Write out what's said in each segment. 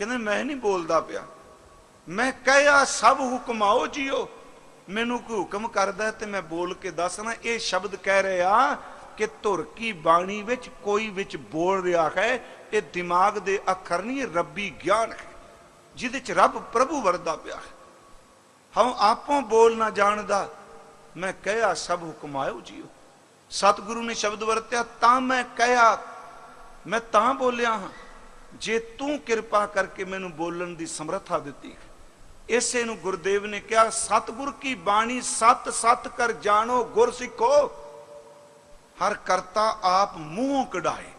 ਕਹਿੰਦੇ ਮੈਂ ਨਹੀਂ ਬੋਲਦਾ ਪਿਆ। ਮੈਂ ਕਹਿਆ ਸਭ ਹੁਕਮਾਓ ਜੀਓ। ਮੈਨੂੰ ਕੋਈ ਹੁਕਮ ਕਰਦਾ ਤੇ ਮੈਂ ਬੋਲ ਕੇ ਦੱਸਣਾ ਇਹ ਸ਼ਬਦ ਕਹਿ ਰਿਹਾ ਕਿ ਧੁਰ ਕੀ ਬਾਣੀ ਵਿੱਚ ਕੋਈ ਵਿੱਚ ਬੋਲ ਰਿਹਾ ਹੈ, ਇਹ ਦਿਮਾਗ ਦੇ ਅੱਖਰ ਨਹੀਂ ਰੱਬੀ ਗਿਆਨ ਹੈ, ਜਿਹਦੇ ਚ ਰੱਬ ਪ੍ਰਭੂ ਵਰਦਾ ਪਿਆ ਹੈ। ਹਮ ਆਪੋਂ ਬੋਲ ਨਾ ਜਾਣਦਾ। ਮੈਂ ਕਹਿਆ ਸਭ ਹੁਕਮਾਇਓ ਜੀਓ। ਸਤਿਗੁਰੂ ਨੇ ਸ਼ਬਦ ਵਰਤਿਆ, ਤਾਂ ਮੈਂ ਕਹਿਆ ਮੈਂ ਤਾਂ ਬੋਲਿਆ ਹਾਂ। ਜੇ ਤੂੰ ਕਿਰਪਾ ਕਰਕੇ ਮੈਨੂੰ ਬੋਲਣ ਦੀ ਸਮਰੱਥਾ ਦਿੱਤੀ ਇਸੇ ਨੂੰ ਗੁਰਦੇਵ ਨੇ ਕਿਹਾ, ਸਤਿਗੁਰ ਕੀ ਬਾਣੀ ਸਤ ਸਤ ਕਰ ਜਾਣੋ, ਗੁਰ ਸਿੱਖੋ। ਹਰ ਕਰਤਾ ਆਪ ਮੂੰਹੋਂ ਕਢਾਏ।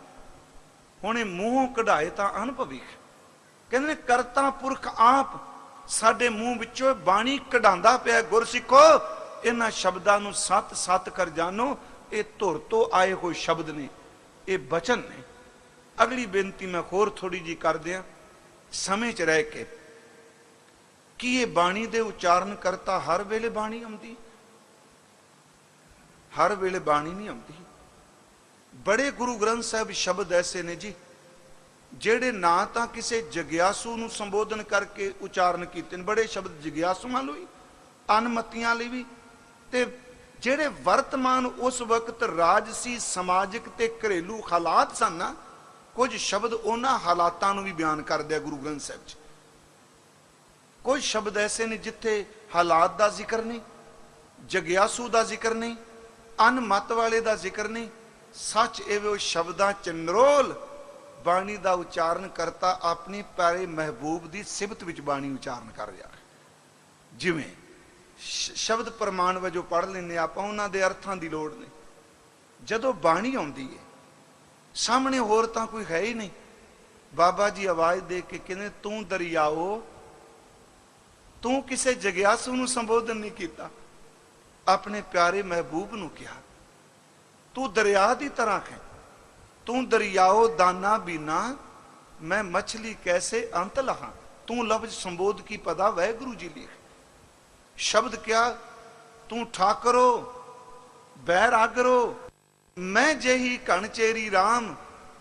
ਹੁਣ ਇਹ ਮੂੰਹੋਂ ਕਢਾਏ ਤਾਂ ਅਨੁਭਵੀ ਕਹਿੰਦੇ ਨੇ, ਕਰਤਾ ਪੁਰਖ ਆਪ ਸਾਡੇ ਮੂੰਹ ਵਿੱਚੋਂ ਬਾਣੀ ਕਢਾਉਂਦਾ ਪਿਆ ਗੁਰ ਸਿੱਖੋ। ਇਹਨਾਂ ਸ਼ਬਦਾਂ ਨੂੰ ਸਤ ਸਤ ਕਰ ਜਾਣੋ। ਇਹ ਧੁਰ ਤੋਂ ਆਏ ਹੋਏ ਸ਼ਬਦ ਨੇ, ਇਹ ਬਚਨ ਨੇ। ਅਗਲੀ ਬੇਨਤੀ ਮੈਂ ਹੋਰ ਥੋੜੀ ਜੀ ਕਰ ਦਿਆਂ ਸਮੇਂ 'ਚ ਰਹਿ ਕੇ ਕੀ ਇਹ ਬਾਣੀ ਦੇ ਉਚਾਰਨ ਕਰਤਾ ਹਰ ਵੇਲੇ ਬਾਣੀ ਆਉਂਦੀ। ਹਰ ਵੇਲੇ ਬਾਣੀ ਨਹੀਂ ਆਉਂਦੀ। ਬੜੇ ਗੁਰੂ ਗ੍ਰੰਥ ਸਾਹਿਬ ਸ਼ਬਦ ਐਸੇ ਨੇ ਜੀ, ਜਿਹੜੇ ਨਾ ਤਾਂ ਕਿਸੇ ਜਗਿਆਸੂ ਨੂੰ ਸੰਬੋਧਨ ਕਰਕੇ ਉਚਾਰਨ ਕੀਤੇ ਨੇ। ਬੜੇ ਸ਼ਬਦ ਜਗਿਆਸੂਆਂ ਲਈ ਅਨਮਤੀਆਂ ਲਈ ਵੀ। ਤੇ ਜਿਹੜੇ ਵਰਤਮਾਨ ਉਸ ਵਕਤ ਰਾਜਸੀ ਸਮਾਜਿਕ ਤੇ ਘਰੇਲੂ ਹਾਲਾਤ ਸਨ ਨਾ ਕੁਝ ਸ਼ਬਦ ਉਹਨਾਂ ਹਾਲਾਤਾਂ ਨੂੰ ਵੀ ਬਿਆਨ ਕਰਦੇ ਆ ਗੁਰੂ ਗ੍ਰੰਥ ਸਾਹਿਬ 'ਚ ਕੁਝ ਸ਼ਬਦ ਐਸੇ ਨੇ ਜਿੱਥੇ ਹਾਲਾਤ ਦਾ ਜ਼ਿਕਰ ਨਹੀਂ, ਜਗਿਆਸੂ ਦਾ ਜ਼ਿਕਰ ਨਹੀਂ ਅਨਮਤ ਵਾਲੇ ਦਾ ਜ਼ਿਕਰ ਨਹੀਂ, ਸੱਚ ਇਹ ਸ਼ਬਦਾਂ ਚ ਨਰੋਲ ਬਾਣੀ ਦਾ ਉਚਾਰਨ ਕਰਤਾ, ਆਪਣੀ ਪਿਆਰੇ ਮਹਿਬੂਬ ਦੀ ਸਿਫਤ ਵਿੱਚ ਬਾਣੀ ਉਚਾਰਨ ਕਰ ਰਿਹਾ ਜਿਵੇਂ ਸ਼ਬਦ ਪ੍ਰਮਾਣ ਵਜੋਂ ਪੜ੍ਹ ਲੈਂਦੇ ਆਪਾਂ, ਉਹਨਾਂ ਦੇ ਅਰਥਾਂ ਦੀ ਲੋੜ ਨਹੀਂ। ਜਦੋਂ ਬਾਣੀ ਆਉਂਦੀ ਹੈ ਸਾਹਮਣੇ ਹੋਰ ਤਾਂ ਕੋਈ ਹੈ ਹੀ ਨਹੀਂ। ਬਾਬਾ ਜੀ ਆਵਾਜ਼ ਦੇ ਕੇ ਕਹਿੰਦੇ, ਤੂੰ ਦਰਿਆਓ, ਤੂੰ ਕਿਸੇ ਜਗਿਆਸੂ ਨੂੰ ਸੰਬੋਧਨ ਨਹੀਂ ਕੀਤਾ। ਆਪਣੇ ਪਿਆਰੇ ਮਹਿਬੂਬ ਨੂੰ ਕਿਹਾ, ਤੂੰ ਦਰਿਆ ਦੀ ਤਰ੍ਹਾਂ ਹੈ ਤੂੰ ਦਰਿਆਓ ਦਾਨਾ ਬੀਨਾ, ਮੈਂ ਮਛਲੀ ਕੈਸੇ ਅੰਤ ਲਹਾ। ਤੂੰ ਲਫ਼ਜ਼ ਸੰਬੋਧ ਕੀ ਪਦਾ, ਵਾਹਿਗੁਰੂ ਜੀ ਲਿਖ। ਸ਼ਬਦ ਕਿਆ ਤੂੰ ਠਾਕਰੋ, ਬੈਰ ਆਗਰੋ ਮੈਂ ਜਹੀ ਕਣਚੇਰੀ RAM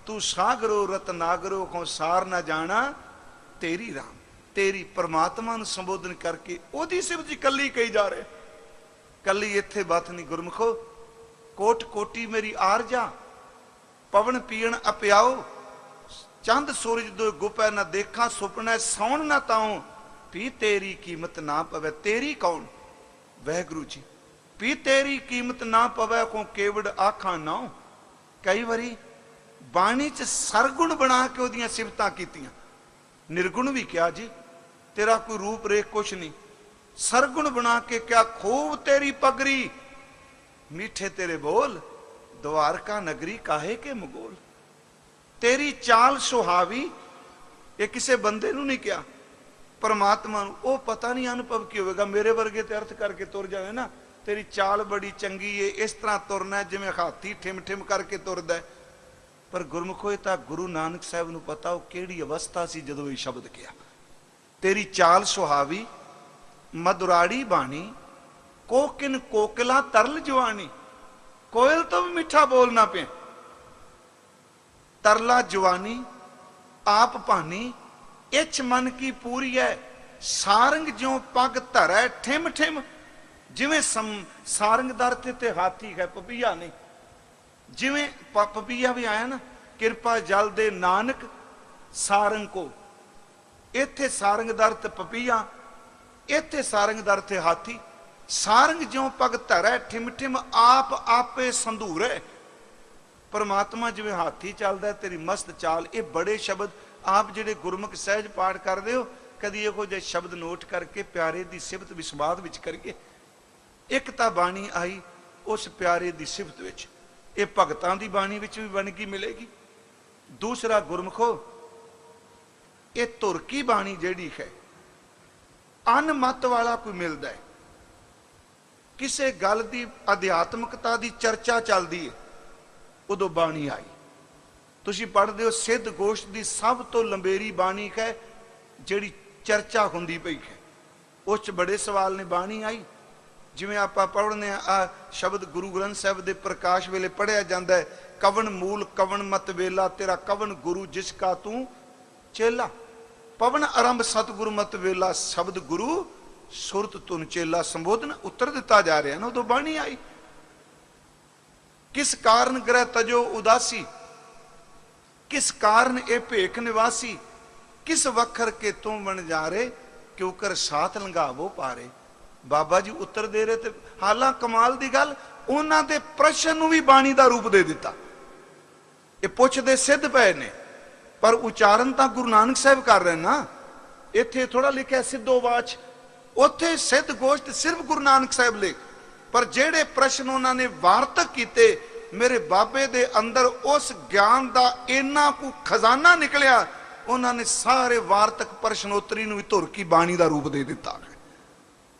ਤੂੰ ਸਾਗਰੋ ਰਤਨਾਗਰੋ ਕੋ ਸਾਰ ਨਾ ਜਾਣਾ, ਤੇਰੀ RAM ਤੇਰੀ ਪਰਮਾਤਮਾ ਨੂੰ ਸੰਬੋਧਨ ਕਰਕੇ ਉਹਦੀ ਸਿਫਤ ਜੀ ਕੱਲੀ ਕਹੀ ਜਾ ਰਹੇ। ਕੱਲੀ ਇੱਥੇ ਬਾਤ ਨਹੀਂ, ਗੁਰਮਖੋ। ਕੋਟ ਕੋਟੀ ਮੇਰੀ ਆਰਜਾ ਪਵਨ ਪੀਣ ਅਪਿਆਓ। ਚੰਦ ਸੂਰਜ ਦੋ ਗੁਪੈ ਨਾ ਦੇਖਾਂ, ਸੁਪਨਾ ਸੌਣ ਨਾ ਤਾਉ। ਵੀ ਤੇਰੀ ਕੀਮਤ ਨਾ ਪਵੇ, ਤੇਰੀ ਕੌਣ? ਵਹਿਗੁਰੂ ਜੀ। ਵੀ ਤੇਰੀ ਕੀਮਤ ਨਾ ਪਵੇ ਕੋ ਕੇਵੜ ਆਖਾਂ, ਨਾ। ਕਈ ਵਾਰੀ ਬਾਣੀ ਚ ਸਰਗੁਣ ਬਣਾ ਕੇ ਉਹਦੀਆਂ ਸਿਫਤਾਂ ਕੀਤੀਆਂ। ਨਿਰਗੁਣ ਵੀ ਕਿਹਾ ਜੀ, ਤੇਰਾ ਕੋਈ ਰੂਪ ਰੇਖ ਕੁਛ ਨਹੀਂ। ਸਰਗੁਣ ਬਣਾ ਕੇ ਕਿਹਾ, ਖੂਬ ਤੇਰੀ ਪਗਰੀ, ਮੀਠੇ ਤੇਰੇ ਬੋਲ, ਦਵਾਰਕਾ ਨਗਰੀ ਕਾਹੇ ਕੇ ਮਗੋਲ। ਤੇਰੀ ਚਾਲ ਸੁਹਾਵੀ, ਇਹ ਕਿਸੇ ਬੰਦੇ ਨੂੰ ਨਹੀਂ ਕਿਹਾ। ਪਰਮਾਤਮਾ ਨੂੰ, ਉਹ ਪਤਾ ਨਹੀਂ ਅਨੁਭਵ ਕੀ ਹੋਵੇਗਾ, ਮੇਰੇ ਵਰਗੇ ਤੇ ਅਰਥ ਕਰਕੇ ਤੁਰ ਜਾਵੇ ਨਾ। ਤੇਰੀ ਚਾਲ ਬੜੀ ਚੰਗੀ ਏ, ਇਸ ਤਰ੍ਹਾਂ ਤੁਰਨਾ ਜਿਵੇਂ ਹਾਥੀ ਠਿਮ ਠਿਮ ਕਰਕੇ ਤੁਰਦਾ ਪਰ ਗੁਰਮੁਖੋ, ਇਹ ਤਾਂ ਗੁਰੂ ਨਾਨਕ ਸਾਹਿਬ ਨੂੰ ਪਤਾ ਉਹ ਕਿਹੜੀ ਅਵਸਥਾ ਸੀ ਜਦੋਂ ਇਹ ਸ਼ਬਦ ਕਿਹਾ। ਤੇਰੀ ਚਾਲ ਸੁਹਾਵੀ ਮధుਰਾੜੀ ਬਾਣੀ, ਕੋਕਿਨ ਕੋਕਲਾ ਤਰਲ ਜਵਾਨੀ, ਕੋਇਲ ਤੋਂ ਵੀ ਮਿੱਠਾ ਬੋਲਣਾ ਪਿਆ। ਤਰਲਾ ਜਵਾਨੀ, ਆਪ ਭਾਨੀ, ਇਛ ਮਨ ਕੀ ਪੂਰੀ ਹੈ ਸਾਰੰਗ ਜਿਉ ਪਗ ਧਰੈ ਠਿਮ ਠਿਮ ਜਿਵੇਂ ਸਮ- ਸਾਰੰਗਦਰ ਤੇ ਤੇ ਹਾਥੀ ਹੈ, ਪਪੀਆ ਨਹੀਂ। ਜਿਵੇਂ ਪ- ਪਪੀਆ ਵੀ ਆਇਆ ਨਾ, ਕਿਰਪਾ ਜਲ ਦੇ ਨਾਨਕ ਸਾਰੰਗ ਕੋ। ਇੱਥੇ ਸਾਰੰਗਦਰ ਤੇ ਪਪੀਆ, ਇੱਥੇ ਸਾਰੰਗਦਰ ਤੇ ਹਾਥੀ। ਸਾਰੰਗ ਜਿਉ ਪਗ ਧਰੈ ਠਿਮ ਠਿਮ ਆਪ ਆਪੇ ਸੰਧੂਰੈ। ਪਰਮਾਤਮਾ ਜਿਵੇਂ ਹਾਥੀ ਚੱਲਦਾ ਤੇਰੀ ਮਸਤ ਚਾਲ। ਇਹ ਬੜੇ ਸ਼ਬਦ ਆਪ ਜਿਹੜੇ ਗੁਰਮੁਖ ਸਹਿਜ ਪਾਠ ਕਰਦੇ ਹੋ, ਕਦੀ ਇਹੋ ਜਿਹੇ ਸ਼ਬਦ ਨੋਟ ਕਰਕੇ ਪਿਆਰੇ ਦੀ ਸਿਫਤ ਵਿਸਵਾਦ ਵਿੱਚ ਕਰੀਏ। ਇੱਕ ਤਾਂ ਬਾਣੀ ਆਈ ਉਸ ਪਿਆਰੇ ਦੀ ਸਿਫਤ ਵਿੱਚ। ਇਹ ਭਗਤਾਂ ਦੀ ਬਾਣੀ ਵਿੱਚ ਵੀ ਵੰਨਗੀ ਮਿਲੇਗੀ। ਦੂਸਰਾ ਗੁਰਮਖੋ, ਇਹ ਤੁਰਕੀ ਬਾਣੀ ਜਿਹੜੀ ਹੈ? ਅਨਮਤ ਵਾਲਾ ਕੋਈ ਮਿਲਦਾ ਹੈ। ਕਿਸੇ ਗੱਲ ਦੀ ਅਧਿਆਤਮਕਤਾ ਦੀ ਚਰਚਾ ਚੱਲਦੀ ਹੈ। ਉਦੋਂ ਬਾਣੀ ਆਈ। ਤੁਸੀਂ ਪੜ੍ਹਦੇ ਹੋ, ਸਿੱਧ ਗੋਸ਼ਟ ਦੀ ਸਭ ਤੋਂ ਲੰਬੇਰੀ ਬਾਣੀ ਹੈ ਜਿਹੜੀ ਚਰਚਾ ਹੁੰਦੀ ਪਈ ਹੈ। ਉਸ ਚ ਬੜੇ ਸਵਾਲ ਨੇ, ਬਾਣੀ ਆਈ। ਜਿਵੇਂ ਆਪਾਂ ਪੜ੍ਹਨੇ ਆ, ਆਹ ਸ਼ਬਦ ਗੁਰੂ ਗ੍ਰੰਥ ਸਾਹਿਬ ਦੇ ਪ੍ਰਕਾਸ਼ ਵੇਲੇ ਪੜਿਆ ਜਾਂਦਾ ਹੈ, ਕਵਨ ਮੂਲ, ਕਵਨ ਮਤ ਵੇਲਾ, ਤੇਰਾ ਕਵਨ ਗੁਰੂ ਜਿਸ ਕਾ ਤੂੰ ਚੇਲਾ। ਪਵਨ ਆਰੰਭ ਸਤਿਗੁਰੂ ਮਤ ਵੇਲਾ, ਸ਼ਬਦ ਗੁਰੂ ਸੁਰਤ ਤੁਨ ਚੇਲਾ। ਸੰਬੋਧਨ ਉੱਤਰ ਦਿੱਤਾ ਜਾ ਰਿਹਾ ਨਾ, ਉਦੋਂ ਬਾਣੀ ਆਈ। ਕਿਸ ਕਾਰਨ ਗ੍ਰਹਿ ਤਜੋ ਉਦਾਸੀ? ਕਿਸ ਕਾਰਨ ਇਹ ਭੇਖ ਨਿਵਾਸੀ? ਕਿਸ ਵਖਰ ਕੇ ਤੂੰ ਬਣ ਜਾ ਰੇ ਕਿਉ ਕਰ ਸਾਥ ਲੰਘਾਵੋ ਪਾਰੇ? ਬਾਬਾ ਜੀ ਉੱਤਰ ਦੇ ਰਹੇ ਤੇ ਹਾਲਾਂ ਕਮਾਲ ਦੀ ਗੱਲ, ਉਹਨਾਂ ਦੇ ਪ੍ਰਸ਼ਨ ਨੂੰ ਵੀ ਬਾਣੀ ਦਾ ਰੂਪ ਦੇ ਦਿੱਤਾ। ਇਹ ਪੁੱਛਦੇ ਸਿੱਧ ਪਏ ਨੇ, ਪਰ ਉਚਾਰਨ ਤਾਂ ਗੁਰੂ ਨਾਨਕ ਸਾਹਿਬ ਕਰ ਰਹੇ ਨਾ ਇੱਥੇ ਥੋੜਾ ਲਿਖਿਆ ਸਿੱਧੋ ਬਾਚ ਉੱਥੇ ਸਿੱਧ ਗੋਸ਼ਟ ਸਿਰਫ ਗੁਰੂ ਨਾਨਕ ਸਾਹਿਬ ਲਿਖ ਪਰ ਜਿਹੜੇ ਪ੍ਰਸ਼ਨ ਉਹਨਾਂ ਨੇ ਵਾਰਤਕ ਕੀਤੇ, ਮੇਰੇ ਬਾਬੇ ਦੇ ਅੰਦਰ ਉਸ ਗਿਆਨ ਦਾ ਇੰਨਾ ਕੁ ਖਜ਼ਾਨਾ ਨਿਕਲਿਆ, ਉਹਨਾਂ ਨੇ ਸਾਰੇ ਵਾਰਤਕ ਪ੍ਰਸ਼ਨੋਤਰੀ ਨੂੰ ਵੀ ਧੁਰ ਕੀ ਬਾਣੀ ਦਾ ਰੂਪ ਦੇ ਦਿੱਤਾ।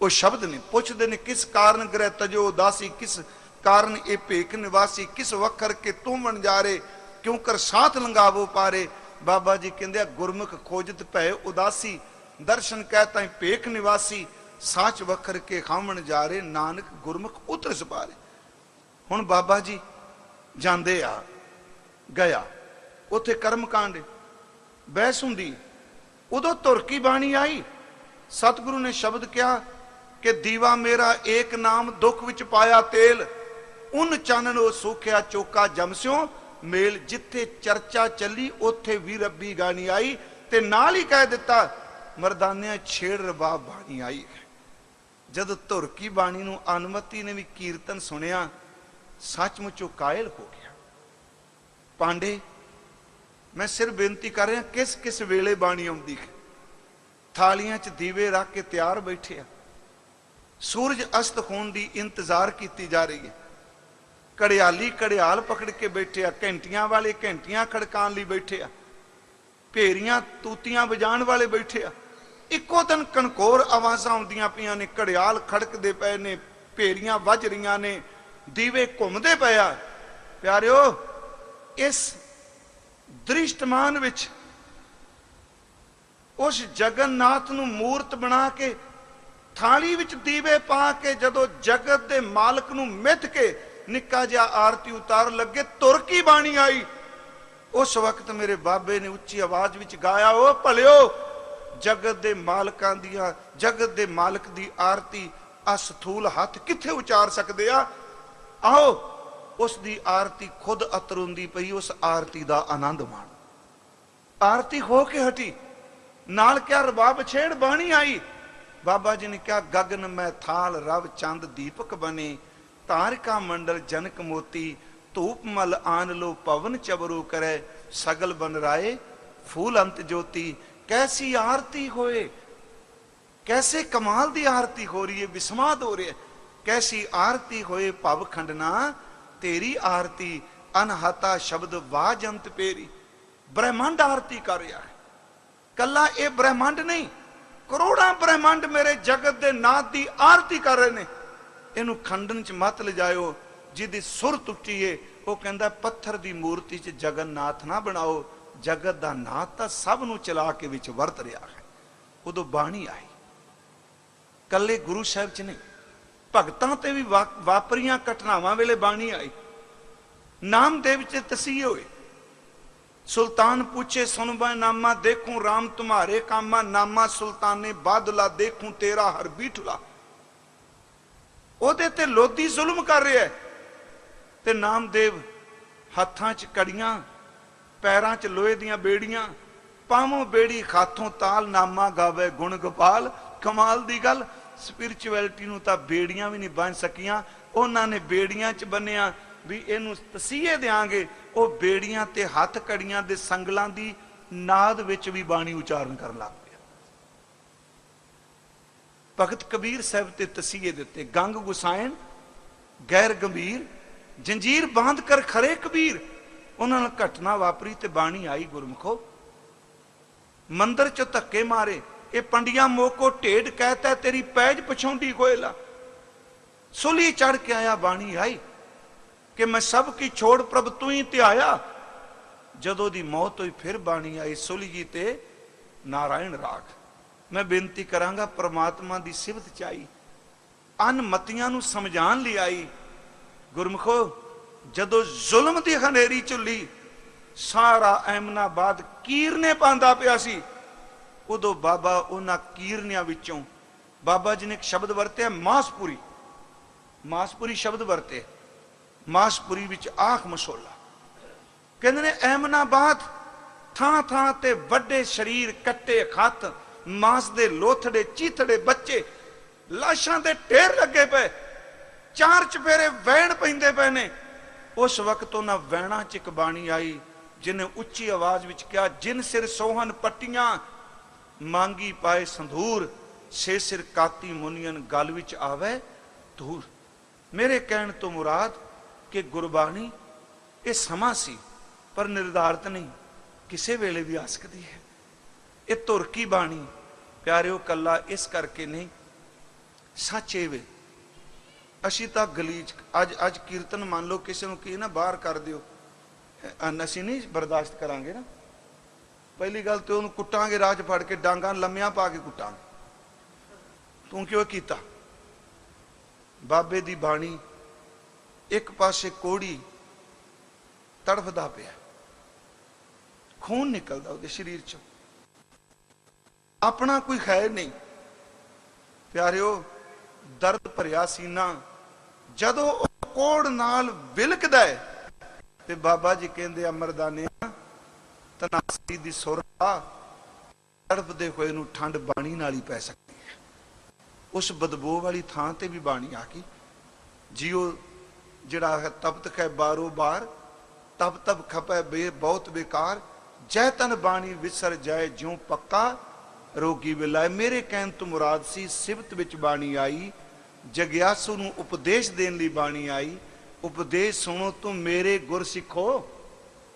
ਉਹ ਸ਼ਬਦ ਨੇ ਪੁੱਛਦੇ ਨੇ ਕਿਸ ਕਾਰਨ ਗ੍ਰਹਿ ਤਜੋ ਉਦਾਸੀ, ਕਿਸ ਕਾਰਨ ਇਹ ਭੇਖ ਨਿਵਾਸੀ, ਕਿਸ ਵਖਰ ਕੇ ਤੂੰ ਬਣ ਜਾ ਕਿਉਂ ਕਰ ਸਾਥ ਲੰਗਾਵੋ ਪਾਰੇ? ਬਾਬਾ ਜੀ ਕਹਿੰਦੇ ਆ, ਗੁਰਮੁਖ ਖੋਜਤ ਭੈ ਉਦਾਸੀ, ਦਰਸ਼ਨ ਕਹਿਤਾ ਭੇਖ ਨਿਵਾਸੀ, ਸਾਚ ਵਖਰ ਕੇ ਖਾਵਣ ਜਾ ਰੇ ਨਾਨਕ ਗੁਰਮੁਖ ਉਤਰ ਸਪਾਰੇ। ਹੁਣ ਬਾਬਾ ਜੀ ਜਾਂਦੇ ਆ, ਗਿਆ, ਉੱਥੇ ਕਰਮ ਕਾਂਡ ਬਹਿਸ ਹੁੰਦੀ, ਉਦੋਂ ਤੁਰਕੀ ਬਾਣੀ ਆਈ? ਸਤਿਗੁਰੂ ਨੇ ਸ਼ਬਦ ਕਿਹਾ ਕਿ ਦੀਵਾ ਮੇਰਾ ਏਕ ਨਾਮ ਦੁੱਖ ਵਿੱਚ ਪਾਇਆ ਤੇਲ। ਉਨ ਚਾਨਣ ਉਹ ਸੋਖਿਆ ਚੋਕਾ ਜਮਸਿਓ ਮੇਲ ਜਿੱਥੇ ਚਰਚਾ ਚੱਲੀ, ਉੱਥੇ ਵੀ ਰੱਬੀ ਗਾਣੀ ਆਈ। ਤੇ ਨਾਲ ਹੀ ਕਹਿ ਦਿੱਤਾ, ਮਰਦਾਨਿਆਂ ਛੇੜ ਰਬਾਬ ਬਾਣੀ ਆਈ ਹੈ। ਜਦ ਧੁਰਕੀ ਬਾਣੀ ਨੂੰ ਅਨੁਮਤੀ ਨੇ ਵੀ ਕੀਰਤਨ ਸੁਣਿਆ, ਸੱਚਮੁੱਚ ਉਹ ਕਾਇਲ ਹੋ ਗਿਆ। ਪਾਂਡੇ, ਮੈਂ ਸਿਰ ਬੇਨਤੀ ਕਰ ਰਿਹਾ ਕਿਸ ਕਿਸ ਵੇਲੇ ਬਾਣੀ ਆਉਂਦੀ ਹੈ? ਥਾਲੀਆਂ 'ਚ ਦੀਵੇ ਰੱਖ ਕੇ ਤਿਆਰ ਬੈਠੇ ਆ। ਸੂਰਜ ਅਸਤ ਹੋਣ ਦੀ ਇੰਤਜ਼ਾਰ ਕੀਤੀ ਜਾ ਰਹੀ ਹੈ। ਕੜਿਆਲੀ ਕੜਿਆਲ ਪਕੜ ਕੇ ਬੈਠੇ ਆ, ਘੰਟੀਆਂ ਵਾਲੇ ਘੰਟੀਆਂ ਖੜਕਾਉਣ ਲਈ ਬੈਠੇ ਆ ਭੇਰੀਆਂ ਤੂਤੀਆਂ ਵਜਾਉਣ ਵਾਲੇ ਬੈਠੇ ਆ। ਇੱਕੋ ਦਿਨ ਕਣਕੋਰ ਆਵਾਜ਼ਾਂ ਆਉਂਦੀਆਂ ਪਈਆਂ ਨੇ ਕੜਿਆਲ ਖੜਕਦੇ ਪਏ ਨੇ ਭੇਰੀਆਂ ਵੱਜ ਰਹੀਆਂ ਨੇ, ਦੀਵੇ ਘੁੰਮਦੇ ਪਏ ਆ। ਪਿਆਰਿਓ, ਇਸ ਦ੍ਰਿਸ਼ਟਮਾਨ ਵਿੱਚ ਉਸ ਜਗਨਨਾਥ ਨੂੰ ਮੂਰਤ ਬਣਾ ਕੇ ਥਾਲੀ ਵਿੱਚ ਦੀਵੇ ਪਾ ਕੇ ਜਦੋਂ ਜਗਤ ਦੇ ਮਾਲਕ ਨੂੰ ਮਿੱਥ ਕੇ ਨਿੱਕਾ ਜਿਹਾ ਆਰਤੀ ਉਤਾਰ ਲੱਗੇ, ਤੁਰ ਕੀ ਬਾਣੀ ਆਈ? ਉਸ ਵਕਤ ਮੇਰੇ ਬਾਬੇ ਨੇ ਉੱਚੀ ਆਵਾਜ਼ ਵਿੱਚ ਗਾਇਆ, ਓ ਭਲਿਓ, ਜਗਤ ਦੇ ਮਾਲਕਾਂ ਦੀਆਂ, ਜਗਤ ਦੇ ਮਾਲਕ ਦੀ ਆਰਤੀ ਅਸਥੂਲ ਹੱਥ ਕਿੱਥੇ ਉਚਾਰ ਸਕਦੇ ਆ? ਆਓ, ਉਸ ਦੀ ਆਰਤੀ ਖੁਦ ਅਤਰੁੰਦੀ ਪਈ, ਉਸ ਆਰਤੀ ਦਾ ਆਨੰਦ ਮਾਣ। ਆਰਤੀ ਹੋ ਕੇ ਹਟੀ, ਨਾਲ ਕਿਆ ਰਬਾਬ ਛੇੜ ਬਾਣੀ ਆਈ? ਬਾਬਾ ਜੀ ਨੇ ਕਿਹਾ, ਗਗਨ ਮੈਂ ਥਾਲ ਰਵ ਚੰਦ ਦੀਪਕ ਬਨੇ ਤਾਰਿਕਾ ਮੰਡਲ ਜਨਕ ਮੋਤੀ, ਧੂਪ ਮਲ ਆਨ ਲੋ ਪਵਨ ਚਬਰੂ ਕਰੈ, ਸਗਲ ਬਨ ਰਾਏ, ਫੂਲ ਅੰਤ ਜੋਤੀ, ਕੈਸੀ ਆਰਤੀ ਹੋਏ, ਕੈਸੇ ਕਮਾਲ ਦੀ ਆਰਤੀ ਹੋ ਰਹੀ ਹੈ ਵਿਸਮਾਦ ਹੋ ਰਿਹਾ ਕੈਸੀ ਆਰਤੀ ਹੋਏ ਭਵ ਖੰਡਨਾ, ਤੇਰੀ ਆਰਤੀ, ਅਨਹਤਾ ਸ਼ਬਦ ਵਾਜੰਤ ਪੇਰੀ, ਬ੍ਰਹਿਮੰਡ ਆਰਤੀ ਕਰ ਰਿਹਾ ਹੈ। ਕੱਲਾ ਇਹ ਬ੍ਰਹਿਮੰਡ ਨਹੀਂ ਕਰੋੜਾਂ ਬ੍ਰਹਿਮੰਡ ਮੇਰੇ ਜਗਤ ਦੇ ਨਾਥ ਦੀ ਆਰਤੀ ਕਰ ਰਹੇ ਨੇ। ਇਹਨੂੰ ਖੰਡਨ ਚ ਮਤ ਲਿਜਾਇਓ, ਜਿਹਦੀ ਸੁਰ ਟੁੱਟੀ ਏ। ਉਹ ਕਹਿੰਦਾ, ਪੱਥਰ ਦੀ ਮੂਰਤੀ ਚ ਜਗਨਨਾਥ ਨਾ ਬਣਾਓ। ਜਗਤ ਦਾ ਨਾਥ ਤਾਂ ਸਭ ਨੂੰ ਚਲਾ ਕੇ ਵਿੱਚ ਵਰਤ ਰਿਹਾ ਹੈ। ਉਦੋਂ ਬਾਣੀ ਆਈ। ਕੱਲੇ ਗੁਰੂ ਸਾਹਿਬ ਚ ਨਹੀਂ, ਭਗਤਾਂ ਤੇ ਵੀ ਵਾ- ਵਾਪਰੀਆਂ ਘਟਨਾਵਾਂ ਵੇਲੇ ਬਾਣੀ ਆਈ। ਨਾਮਦੇਵ ਚ ਤਸੀਹੇ ਹੋਏ। ਸੁਲਤਾਨ ਪੁੱਛੇ ਸੁਨਬਾ ਨਾਮਾ ਦੇਖੂੰ RAM ਤੁਮਾਰੇ ਕਾਮਾ, ਨਾਮਾ ਸੁਲਤਾਨੇ ਬਾਦਲਾ ਦੇਖੂੰ, ਤੇਰਾ ਹਰ ਬੀਠਲਾ। ਉਹਦੇ ਤੇ ਲੋਧੀ ਜ਼ੁਲਮ ਕਰ ਰਿਹਾ ਹੈ। ਤੇ ਨਾਮਦੇਵ ਹੱਥਾਂ 'ਚ ਕੜੀਆਂ, ਪੈਰਾਂ 'ਚ ਲੋਹੇ ਦੀਆਂ ਬੇੜੀਆਂ, ਪਾਵੋਂ ਬੇੜੀ, ਖਾਥੋਂ ਤਾਲ, ਨਾਮਾ ਗਾਵੇ ਗੁਣ ਗੋਪਾਲ। ਕਮਾਲ ਦੀ ਗੱਲ ਸਪਿਰਚੁਅਲਿਟੀ ਨੂੰ ਤਾਂ ਬੇੜੀਆਂ ਵੀ ਨਹੀਂ ਬਣ ਸਕੀਆਂ। ਉਹਨਾਂ ਨੇ ਬੇੜੀਆਂ 'ਚ ਬੰਨਿਆ ਵੀ ਇਹਨੂੰ ਤਸੀਹੇ ਦੇਾਂਗੇ ਉਹ ਬੇੜੀਆਂ ਤੇ ਹੱਥ ਕੜੀਆਂ ਦੇ ਸੰਗਲਾਂ ਦੀ ਨਾਦ ਵਿੱਚ ਵੀ ਬਾਣੀ ਉਚਾਰਨ ਕਰਨ ਲੱਗ ਪਿਆ। ਭਗਤ ਕਬੀਰ ਸਾਹਿਬ ਤੇ ਤਸੀਹੇ ਦਿੱਤੇ, ਗੰਗ ਗੁਸਾਇਣ, ਗੈਰ ਗੰਭੀਰ, ਜੰਜੀਰ ਬਾਂਧ ਕਰ ਖਰੇ ਕਬੀਰ। ਉਹਨਾਂ ਨਾਲ ਘਟਨਾ ਵਾਪਰੀ ਤੇ ਬਾਣੀ ਆਈ, ਗੁਰਮਖੋ, ਮੰਦਰ ਚ ਧੱਕੇ ਮਾਰੇ, ਇਹ ਪੰਡੀਆਂ ਮੋਕੋ ਢੇਡ ਕਹਤਾ ਤੇਰੀ ਪੈਜ ਪਛਾਉਂਦੀ ਕੋਇਲਾ ਸੁਲੀ ਚੜ ਕੇ ਆਇਆ, ਬਾਣੀ ਆਈ ਕਿ ਮੈਂ ਸਭ ਕੀ ਛੋੜ ਪ੍ਰਭ ਤੂੰ ਹੀ ਧਿਆਇਆ। ਜਦੋਂ ਦੀ ਮੌਤ ਹੋਈ, ਫਿਰ ਬਾਣੀ ਆਈ, ਸੁਲੀ ਜੀ ਤੇ ਨਾਰਾਇਣ ਰਾਗ ਮੈਂ ਬੇਨਤੀ ਕਰਾਂਗਾ, ਪ੍ਰਮਾਤਮਾ ਦੀ ਸਿਫਤ ਚਾਈ। ਅਨਮਤੀਆਂ ਨੂੰ ਸਮਝਾਣ ਲਈ ਆਈ। ਗੁਰਮਖੋ, ਜਦੋਂ ਜ਼ੁਲਮ ਦੀ ਹਨੇਰੀ ਝੁੱਲੀ, ਸਾਰਾ ਐਮਨਾਬਾਦ ਕੀਰਨੇ ਪਾਉਂਦਾ ਪਿਆ ਸੀ। ਉਦੋਂ ਬਾਬਾ ਉਹਨਾਂ ਕੀਰਨਿਆਂ ਵਿੱਚੋਂ, ਬਾਬਾ ਜੀ ਨੇ ਇੱਕ ਸ਼ਬਦ ਵਰਤਿਆ, ਮਾਸਪੁਰੀ। ਮਾਸਪੁਰੀ ਸ਼ਬਦ ਵਰਤੇ। ਮਾਸਪੁਰੀ ਵਿੱਚ ਆਖ ਮਸੋਲਾ। ਕਹਿੰਦੇ ਨੇ ਅਹਿਮਨਾਬਾਦ ਥਾਂ ਥਾਂ ਤੇ ਵੱਡੇ ਸਰੀਰ, ਕੱਟੇ ਖੱਤ, ਮਾਸ ਦੇ ਲੋਥੜੇ, ਚੀਥੜੇ ਬੱਚੇ, ਲਾਸ਼ਾਂ ਦੇ ਢੇਰ ਲੱਗੇ ਪਏ। ਚਾਰ ਚਫੇਰੇ ਵੈਣ ਪੈਂਦੇ ਪਏ ਨੇ। ਉਸ ਵਕਤ ਉਹਨਾਂ ਵੈਣਾ ਚ ਇੱਕ ਬਾਣੀ ਆਈ ਜਿਨੇ ਉੱਚੀ ਆਵਾਜ਼ ਵਿੱਚ ਕਿਹਾ, ਜਿਨ ਸਿਰ ਸੋਹਨ ਪੱਟੀਆਂ, ਮੰਗੀ ਪਾਏ ਸੰਧੂਰ, ਸੇ ਸਿਰ ਕਾਤੀ ਮੁਨੀਅਨ ਗਲ ਵਿੱਚ ਆਵੇ ਧੂਰ। ਮੇਰੇ ਕਹਿਣ ਤੋਂ ਮੁਰਾਦ ਕਿ ਗੁਰਬਾਣੀ ਇਹ ਸਮਾਂ ਸੀ, ਪਰ ਨਿਰਧਾਰਤ ਨਹੀਂ। ਕਿਸੇ ਵੇਲੇ ਵੀ ਆ ਸਕਦੀ ਹੈ। ਇਹ ਤੁਰਕੀ ਬਾਣੀ, ਪਿਆਰਿਓ ਕੱਲਾ ਇਸ ਕਰਕੇ ਨਹੀਂ। ਸੱਚ ਇਹ ਵੇ, ਅਸੀਂ ਤਾਂ ਗਲੀਚ, ਅੱਜ ਅੱਜ ਕੀਰਤਨ ਮੰਨ ਲਓ ਕਿਸੇ ਨੂੰ ਕੀ ਨਾ ਬਾਹਰ ਕਰ ਦਿਓ। ਅ- ਅਸੀਂ ਨਹੀਂ ਬਰਦਾਸ਼ਤ ਕਰਾਂਗੇ ਨਾ। ਪਹਿਲੀ ਗੱਲ ਤੇ ਉਹਨੂੰ ਕੁੱਟਾਂਗੇ ਰਾਜ ਫੜ ਕੇ ਡਾਂਗਾਂ ਲੰਮਿਆਂ ਪਾ ਕੇ ਕੁੱਟਾਂਗੇ। ਤੂੰ ਕਿਉਂ ਕੀਤਾ? ਬਾਬੇ ਦੀ ਬਾਣੀ ਇੱਕ ਪਾਸੇ ਕੋੜੀ ਤੜਫਦਾ ਪਿਆ। ਖੂਨ ਨਿਕਲਦਾ ਉਹਦੇ ਸਰੀਰ ਚੋਂ। ਆਪਣਾ ਕੋਈ ਖੈਰ ਨਹੀਂ। ਪਿਆਰਿਓ, ਦਰਦ ਭਰਿਆ ਸੀਨਾ, ਜਦੋਂ ਉਹ ਕੋੜ ਨਾਲ ਵਿਲਕਦਾ ਹੈ, ਤੇ ਬਾਬਾ ਜੀ ਕਹਿੰਦੇ ਅਮਰਦਾਨਿਆ ਤਨਾਸੀ ਦੀ ਸੁਰਾ ਤੜਫਦੇ ਹੋਏ ਨੂੰ ਠੰਡ ਬਾਣੀ ਨਾਲ ਹੀ ਪੈ ਸਕਦੀ ਹੈ। ਉਸ ਬਦਬੂ ਵਾਲੀ ਥਾਂ ਤੇ ਵੀ ਬਾਣੀ ਆ ਗਈ। ਜਿਉ ਜਿਹੜਾ ਹੈ ਤਪਤ ਖੈ ਬਾਰੋ ਬਾਰ, ਤਬ ਤਬ ਖਪੈ ਬੇ ਬਹੁਤ ਬੇਕਾਰ, ਜੈ ਤਨ ਬਾਣੀ ਵਿਸਰ ਜਾਏ ਜਿਉ ਪੱਕਾ, ਰੋਗੀ ਵਿਲਾਏ। ਮੇਰੇ ਕਹਿਣ ਤੋਂ ਮੁਰਾਦ ਸੀ, ਸਿਫਤ ਵਿੱਚ ਬਾਣੀ ਆਈ, ਜਗਿਆਸੂ ਨੂੰ ਉਪਦੇਸ਼ ਦੇਣ ਲਈ ਬਾਣੀ ਆਈ। ਉਪਦੇਸ਼ ਸੁਣੋ ਤੂੰ ਮੇਰੇ ਗੁਰ ਸਿੱਖੋ,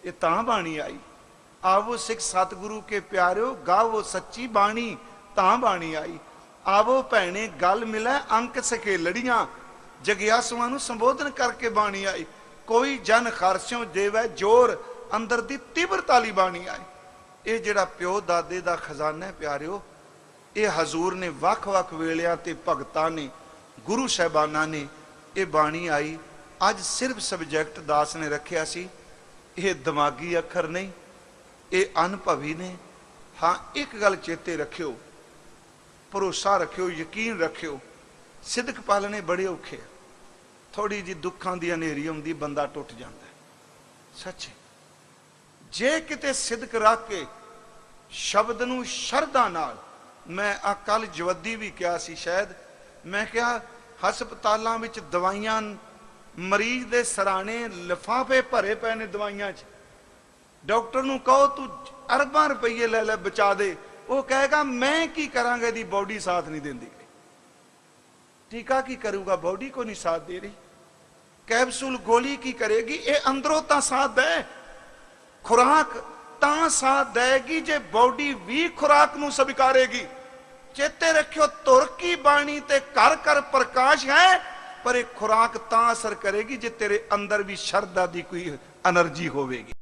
ਇਹ ਤਾਂ ਬਾਣੀ ਆਈ। ਆਵੋ ਸਿੱਖ ਸਤਿਗੁਰੂ ਕੇ ਪਿਆਰਿਓ, ਗਾਵੋ ਸੱਚੀ ਬਾਣੀ, ਤਾਂ ਬਾਣੀ ਆਈ। ਆਵੋ ਭੈਣੇ, ਗੱਲ ਮਿਲੈ ਅੰਕ ਸਕੇ ਲੜੀਆਂ ਜਗਿਆਸੂਆਂ ਨੂੰ ਸੰਬੋਧਨ ਕਰਕੇ ਬਾਣੀ ਆਈ। ਕੋਈ ਜਨ ਖਰਸਿਓ ਦੇਵੈ ਜੋਰ, ਅੰਦਰ ਦੀ ਤੀਬਰਤਾ ਲਈ ਬਾਣੀ ਆਈ। ਇਹ ਜਿਹੜਾ ਪਿਓ ਦਾਦੇ ਦਾ ਖਜ਼ਾਨਾ ਹੈ ਪਿਆਰਿਓ, ਇਹ ਹਜ਼ੂਰ ਨੇ ਵੱਖ-ਵੱਖ ਵੇਲਿਆਂ ਤੇ ਭਗਤਾਂ ਨੇ, ਗੁਰੂ ਸਾਹਿਬਾਨਾਂ ਨੇ ਇਹ ਬਾਣੀ ਆਈ। ਅੱਜ ਸਿਰਫ ਸਬਜੈਕਟ ਦਾਸ ਨੇ ਰੱਖਿਆ ਸੀ। ਇਹ ਦਿਮਾਗੀ ਅੱਖਰ ਨਹੀਂ, ਇਹ ਅਨੁਭਵੀ ਨੇ। ਹਾਂ, ਇੱਕ ਗੱਲ ਚੇਤੇ ਰੱਖਿਓ, ਭਰੋਸਾ ਰੱਖਿਓ, ਯਕੀਨ ਰੱਖਿਓ ਸਿੱਧਕ ਪਾਲਣੇ ਬੜੇ ਔਖੇ ਆ। ਥੋੜੀ ਜੀ ਦੁੱਖਾਂ ਦੀ ਹਨੇਰੀ ਆਉਂਦੀ, ਬੰਦਾ ਟੁੱਟ ਜਾਂਦਾ। ਸੱਚ। ਜੇ ਕਿਤੇ ਸਿੱਧਕ ਰੱਖ ਕੇ ਸ਼ਬਦ ਨੂੰ ਸ਼ਰਧਾ ਨਾਲ, ਮੈਂ ਆ ਕੱਲ ਜਵੱਦੀ ਵੀ ਕਿਹਾ ਸੀ ਸ਼ਾਇਦ, ਮੈਂ ਕਿਹਾ ਹਸਪਤਾਲਾਂ ਵਿੱਚ ਦਵਾਈਆਂ ਮਰੀਜ਼ ਦੇ ਸਰਾਣੇ ਲਿਫਾਫੇ ਭਰੇ ਪਏ ਨੇ ਦਵਾਈਆਂ 'ਚ। ਡਾਕਟਰ ਨੂੰ ਕਹੋ, ਤੂੰ ਅਰਬਾਂ ਰੁਪਏ ਲੈ ਲੈ, ਬਚਾ ਦੇ। ਉਹ ਕਹੇਗਾ, ਮੈਂ ਕੀ ਕਰਾਂਗਾ, ਇਹਦੀ ਬਾਡੀ ਸਾਥ ਨਹੀਂ ਦਿੰਦੀ। ਟੀਕਾ ਕੀ ਕਰੂਗਾ? ਬਾਡੀ ਕੋ ਨਹੀਂ ਸਾਥ ਦੇ ਰਹੀ। ਕੈਪਸੂਲ ਗੋਲੀ ਕੀ ਕਰੇਗੀ? ਇਹ ਅੰਦਰੋਂ ਤਾਂ ਸਾਥ ਦੇ। ਖੁਰਾਕ ਤਾਂ ਸਾਥ ਦੇਗੀ ਜੇ ਬਾਡੀ ਵੀ ਖੁਰਾਕ ਨੂੰ ਸਵੀਕਾਰੇਗੀ। ਚੇਤੇ ਰੱਖਿਓ, ਤੁਰਕੀ ਬਾਣੀ ਤੇ ਕਰ ਕਰ ਪ੍ਰਕਾਸ਼ ਹੈ, ਪਰ ਇਹ ਖੁਰਾਕ ਤਾਂ ਅਸਰ ਕਰੇਗੀ ਜੇ ਤੇਰੇ ਅੰਦਰ ਵੀ ਸ਼ਰਧਾ ਦੀ ਕੋਈ એનર્ਜੀ ਹੋਵੇਗੀ।